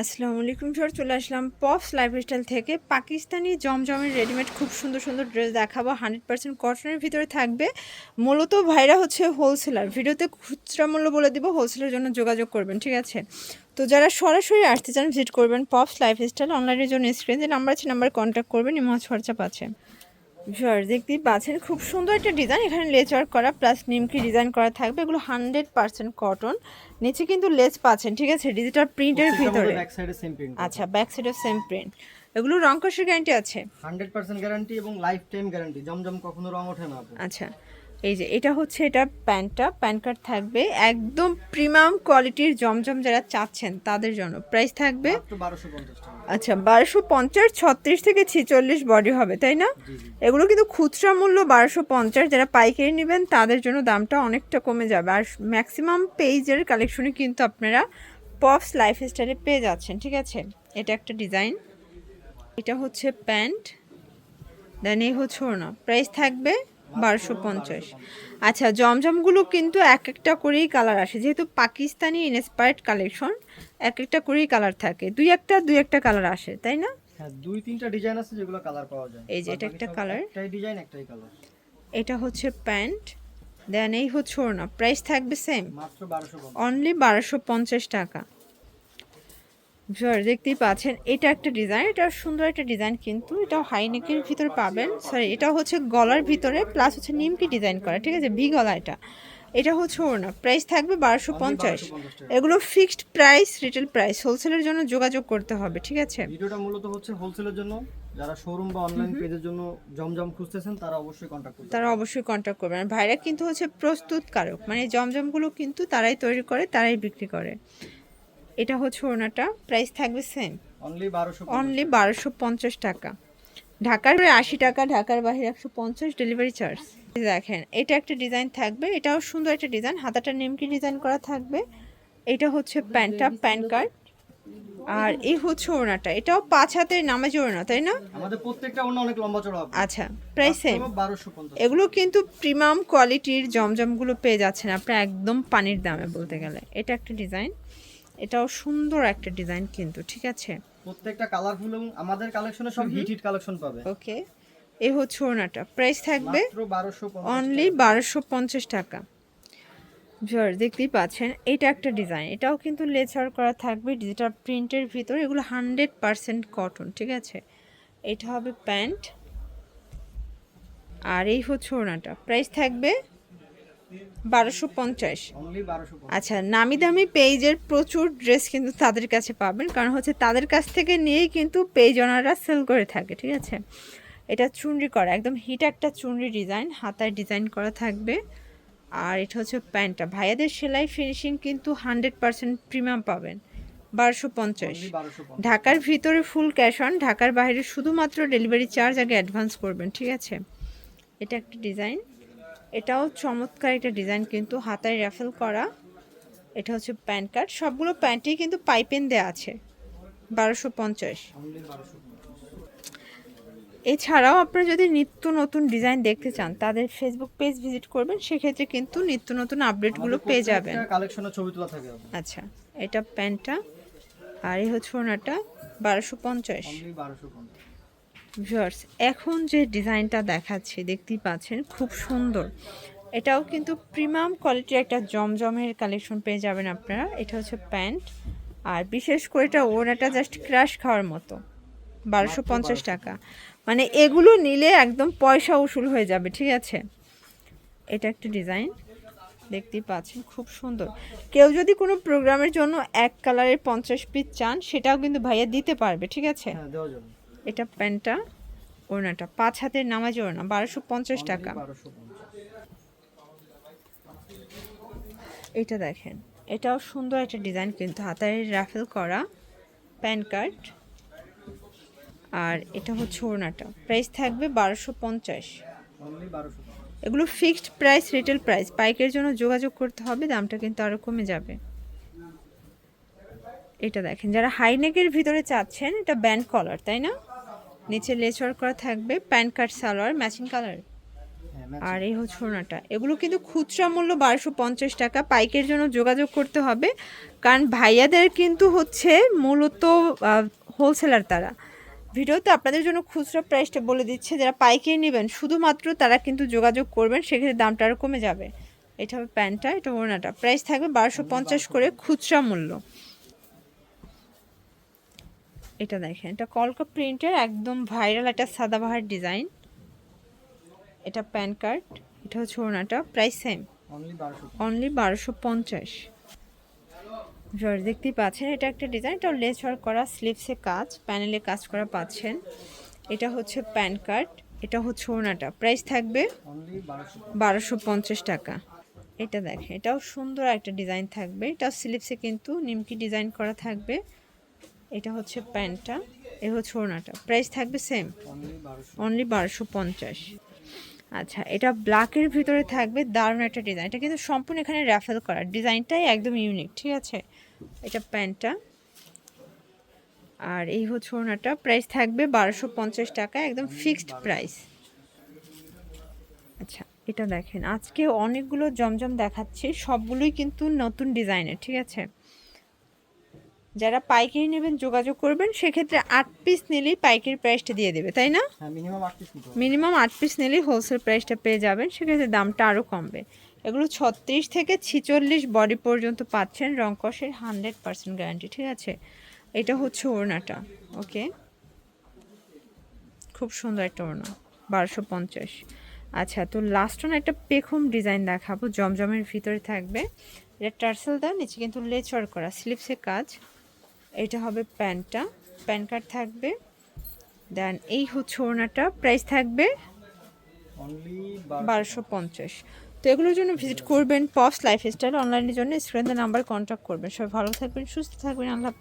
আসসালামু আলাইকুম সর, চলে আসলাম পপস লাইফস্টাইল থেকে। পাকিস্তানি জমজমের রেডিমেড খুব সুন্দর সুন্দর ড্রেস দেখাবো। হান্ড্রেড পার্সেন্ট কটনের ভিতরে থাকবে। মূলত ভাইরা হচ্ছে হোলসেলার ভিডিওতে খুচরা মূল্য বলে দিব হোলসেলের জন্য যোগাযোগ করবেন, ঠিক আছে? তো যারা সরাসরি আসতে চান ভিজিট করবেন পপস লাইফস্টাইল অনলাইনের জন্য স্ক্রিন নাম্বার আছে নাম্বার কন্ট্যাক্ট করবেন ইমজ হোয়াটসঅ্যাপ আছে। ভিউয়ার দেখতেই পাচ্ছেন খুব সুন্দর একটা ডিজাইন এখানে লেজ ওয়ার্ক করা প্লাস নিমকি ডিজাইন করা থাকবে। এগুলো হান্ড্রেড পার্সেন্ট কটন নিচে কিন্তু লেচ পাচ্ছেন ঠিক আছে? ডিজিটাল প্রিন্টের ভিতরে। আচ্ছা ব্যাক সাইডে সেম প্রিন্ট এগুলো রং কষের গ্যারান্টি আছে? 100% গ্যারান্টি এবং লাইফ টাইম গ্যারান্টি জমজম কখনো রং ওঠে না আচ্ছা। এই যে এটা হচ্ছে এটা প্যান্টটা। প্যান কার্ড থাকবে একদম প্রিমিয়াম কোয়ালিটির জমজম যারা চাচ্ছেন তাদের জন্য। প্রাইস থাকবে মাত্র 1250 টাকা। আচ্ছা বারোশো পঞ্চাশ ছত্রিশ থেকে ছেচল্লিশ বডি হবে তাই না? এগুলো কিন্তু খুচরা মূল্য বারোশো পঞ্চাশ যারা পাইকারি নেবেন তাদের জন্য দামটা অনেকটা কমে যাবে। আর ম্যাক্সিমাম পেজের কালেকশনে কিন্তু আপনারা পপস লাইফস্টাইলে পেয়ে যাচ্ছেন ঠিক আছে? এটা একটা ডিজাইন এটা হচ্ছে প্যান্ট। দেন এই হচ্ছে ওড়না। প্রাইস থাকবে বারোশো পঞ্চাশ। আচ্ছা জমজমগুলো কিন্তু এক একটা করেই কালার আসে। যেহেতু পাকিস্তানি ইনস্পায়ার্ড কালেকশন এক একটা করেই কালার থাকে। দুই একটা দুই একটা কালার আসে তাই না? হ্যাঁ দুই তিনটা ডিজাইন আছে যেগুলো কালার পাওয়া যায়। এই যে এটা একটা colour। একটাই ডিজাইন একটাই কালার এটা হচ্ছে প্যান্ট দেন এই হচ্ছে ওড়না। প্রাইস থাকবে সেম মাত্র 1250 অনলি বারোশো পঞ্চাশ টাকা। ভিউয়ার দেখতেই পাচ্ছেন এটা একটা ডিজাইন এটা সুন্দর একটা ডিজাইন কিন্তু এটাও হাইনেকের ভিতরে পাবেন। সরি এটা হচ্ছে গলার ভিতরে প্লাস হচ্ছে নিমকি ডিজাইন করা ঠিক আছে? ভি গলা এটা। এটা হচ্ছে ওড়না প্রাইস থাকবে বারোশো পঞ্চাশ। এগুলো ফিক্সড প্রাইস রিটেল প্রাইস হোলসেলের জন্য যোগাযোগ করতে হবে ঠিক আছে? ভিডিওটা মূলত হচ্ছে হোলসেলের জন্য। যারা শোরুম বা অনলাইন পেজের জন্য জমজম খুঁজতেছেন তারা অবশ্যই কন্টাক্ট করবেন তারা অবশ্যই কন্ট্যাক্ট করবেন। আর ভাইরা কিন্তু হচ্ছে প্রস্তুতকারক মানে জমজমগুলো কিন্তু তারাই তৈরি করে তারাই বিক্রি করে। এটা হচ্ছে ওনাটা প্রাইস থাকবে সেম অনলি 1250 অনলি বারোশো পঞ্চাশ টাকা। ঢাকার আশি টাকা ঢাকার বাইরে একশো পঞ্চাশ ডেলিভারি চার্জ দেখেন এটা একটা ডিজাইন থাকবে। এটাও সুন্দর একটা ডিজাইন হাতাটা নেমকি ডিজাইন করা থাকবে। এটা হচ্ছে প্যান্টটা প্যান কার্ড। আর এই হচ্ছে ওড়নাটা। এটাও পাঁচ হাতের নামাজি ওড়না তাই না? আমাদের প্রত্যেকটা অন্য অনেক লম্বা চড়া আচ্ছা প্রাইস সেম 1250 এগুলো কিন্তু প্রিমিয়াম কোয়ালিটির জমজমগুলো পেয়ে যাচ্ছেন আপনার একদম পানির দামে বলতে গেলে। এটা একটা ডিজাইন এটাও সুন্দর একটা ডিজাইন কিন্তু ঠিক আছে? প্রত্যেকটা কালারফুল এবং আমাদের কালেকশনে সব হিট হিট কালেকশন পাবে। ওকে। এই হচ্ছে ওনাটা প্রাইস থাকবে মাত্র 1250 অনলি বারোশো পঞ্চাশ টাকা। জর দেখতেই পাচ্ছেন এটা একটা ডিজাইন। এটাও কিন্তু লেচার করা থাকবে ডিজিটাল প্রিন্টের ভিতর এগুলো হান্ড্রেড পারসেন্ট কটন ঠিক আছে? এটা হবে প্যান্ট। আর এই হচ্ছে ওনাটা প্রাইস থাকবে বারোশো পঞ্চাশ। অনলি 1250 আচ্ছা নামি দামি পেজের প্রচুর ড্রেস কিন্তু তাদের কাছে পাবেন। কারণ হচ্ছে তাদের কাছ থেকে নিয়েই কিন্তু পেজ ওনারা সেল করে থাকে ঠিক আছে? এটা চুনরি করা একদম হিট একটা চুনরি ডিজাইন হাতায় ডিজাইন করা থাকবে। আর এটা হচ্ছে প্যান্টটা। ভাইয়াদের সেলাই ফিনিশিং কিন্তু হান্ড্রেড পার্সেন্ট প্রিমিয়াম পাবেন বারোশো পঞ্চাশ। ঢাকার ভিতরে ফুল ক্যাশ অন ঢাকার বাইরে শুধুমাত্র ডেলিভারি চার্জ আগে অ্যাডভান্স করবেন ঠিক আছে? এটা একটা ডিজাইন। এটাও চমৎকার একটা ডিজাইন কিন্তু হাতায় র্যাফেল করা। এটা হচ্ছে প্যান্ট কার্ড। সবগুলো প্যান্টেই কিন্তু পাইপেন দেওয়া আছে। বারোশো পঞ্চাশ। এছাড়াও আপনারা যদি নিত্য নতুন ডিজাইন দেখতে চান তাদের ফেসবুক পেজ ভিজিট করবেন সেক্ষেত্রে কিন্তু নিত্য নতুন আপডেটগুলো পেয়ে যাবেন। কালেকশনে ছবি তোলা থাকে। আচ্ছা এটা প্যান্টটা আর এই হচ্ছে ওনাটা বারোশো পঞ্চাশ। অনলি 1250 ভিউয়ার্স এখন যে ডিজাইনটা দেখাচ্ছি দেখতেই পাচ্ছেন খুব সুন্দর। এটাও কিন্তু প্রিমিয়াম কোয়ালিটির একটা জমজমের কালেকশন পেয়ে যাবেন আপনারা। এটা হচ্ছে প্যান্ট আর বিশেষ করে এটা ওনাটা জাস্ট ক্রাশ খাওয়ার মতো। বারোশো পঞ্চাশ টাকা। মানে এগুলো নিলে একদম পয়সা উসুল হয়ে যাবে ঠিক আছে? এটা একটা ডিজাইন দেখতেই পাচ্ছেন খুব সুন্দর। কেউ যদি কোনো প্রোগ্রামের জন্য এক কালারের পঞ্চাশ পিস চান সেটাও কিন্তু ভাইয়া দিতে পারবে ঠিক আছে? হ্যাঁ এটা প্যান্টটা ওড়নাটা। পাঁচ হাতের নামাজি ওড়না বারোশো পঞ্চাশ টাকা। এটা দেখেন এটাও সুন্দর একটা ডিজাইন কিন্তু হাতায় রাফেল করা প্যান কার্ড। আর এটা হচ্ছে ওড়নাটা। প্রাইস থাকবে বারোশো পঞ্চাশ। এগুলো ফিক্সড প্রাইস রিটেল প্রাইস পাইকের জন্য যোগাযোগ করতে হবে দামটা কিন্তু আরও কমে যাবে। এটা দেখেন যারা হাইনেকের ভিতরে চাচ্ছেন এটা ব্যান্ড কলার তাই না? নিচে লেচর করা থাকবে pan card salwar matching colour. হ্যাঁ আর এই হচ্ছে ওড়নাটা। এগুলো কিন্তু খুচরা মূল্য বারোশো পঞ্চাশ টাকা। পাইকের জন্য যোগাযোগ করতে হবে। কারণ ভাইয়াদের কিন্তু হচ্ছে মূলত হোলসেলার তারা। ভিডিওতে আপনাদের জন্য খুচরা প্রাইসটা বলে দিচ্ছে। যারা পাইকারি নেবেন শুধুমাত্র তারা কিন্তু যোগাযোগ করবেন। সেক্ষেত্রে দামটা আরও কমে যাবে। এটা হবে প্যান্টটা এটা ওড়নাটা। প্রাইস থাকবে বারোশো পঞ্চাশ করে খুচরা মূল্য। এটা দেখেন এটা কলকা প্রিন্টের একদম ভাইরাল একটা সাদাবাহার ডিজাইন এটা প্যান কার্ড এটা হচ্ছে ওড়নাটা প্রাইস সেম অনলি বারোশো পঞ্চাশ। জর্জ দেখতেই পাচ্ছেন এটা একটা ডিজাইন এটা লেস ওয়ার্ক করা স্লিভসে কাজ প্যানেলে কাজ করা পাচ্ছেন। এটা হচ্ছে প্যান কার্ড এটা হচ্ছে ওড়নাটা। প্রাইস থাকবে বারোশো বারোশো পঞ্চাশ টাকা। এটা দেখেন এটাও সুন্দর একটা ডিজাইন থাকবে। এটাও স্লিপসে কিন্তু নিমকি ডিজাইন করা থাকবে। এটা হচ্ছে প্যান্টটা, এ হচ্ছে ওড়নাটা। প্রাইস থাকবে সেম অনলি বারোশো পঞ্চাশ। আচ্ছা এটা ব্ল্যাকের ভিতরে থাকবে, দারুণ একটা ডিজাইন এটা কিন্তু সম্পূর্ণ এখানে র্যাফেল করা। ডিজাইনটাই একদম ইউনিক ঠিক আছে? এটা প্যান্টটা। আর এই হচ্ছে ওড়নাটা। প্রাইস থাকবে বারোশো পঞ্চাশ টাকা, একদম ফিক্সড প্রাইস আচ্ছা এটা দেখেন। আজকে অনেকগুলো জমজম দেখাচ্ছি, সবগুলোই কিন্তু নতুন ডিজাইনের ঠিক আছে? যারা পাইকারি নেবেন যোগাযোগ করবেন সেক্ষেত্রে আট পিস নিলেই পাইকারি প্রাইসটা দিয়ে দেবে তাই না? হ্যাঁ মিনিমাম মিনিমাম আট পিস নিলেই হোলসেল প্রাইসটা পেয়ে যাবেন সেক্ষেত্রে দামটা আরও কমবে। এগুলো ছত্রিশ থেকে ছিচল্লিশ বডি পর্যন্ত পাচ্ছেন রংকসের হান্ড্রেড পার্সেন্ট গ্যারান্টি ঠিক আছে? এটা হচ্ছে ওড়নাটা ওকে খুব সুন্দর একটা ওড়না বারোশো পঞ্চাশ। আচ্ছা তো লাস্ট ওনা একটা পেখম ডিজাইন দেখাবো জমজমের ভিতরে থাকবে। এটা টার্সেল দেওয়া নিচে কিন্তু লেচর করা স্লিপসে কাজ। এটা হবে প্যান্টটা প্যান কার্ড থাকবে। দেন এই হচ্ছে ওড়নাটা। প্রাইস থাকবে বারোশো পঞ্চাশ। তো এগুলোর জন্য ভিজিট করবেন পপস লাইফস্টাইল অনলাইনের জন্য। স্ক্রিনের নাম্বার কন্ট্যাক্ট করবেন। সবাই ভালো থাকবেন সুস্থ থাকবেন। আল্লাহ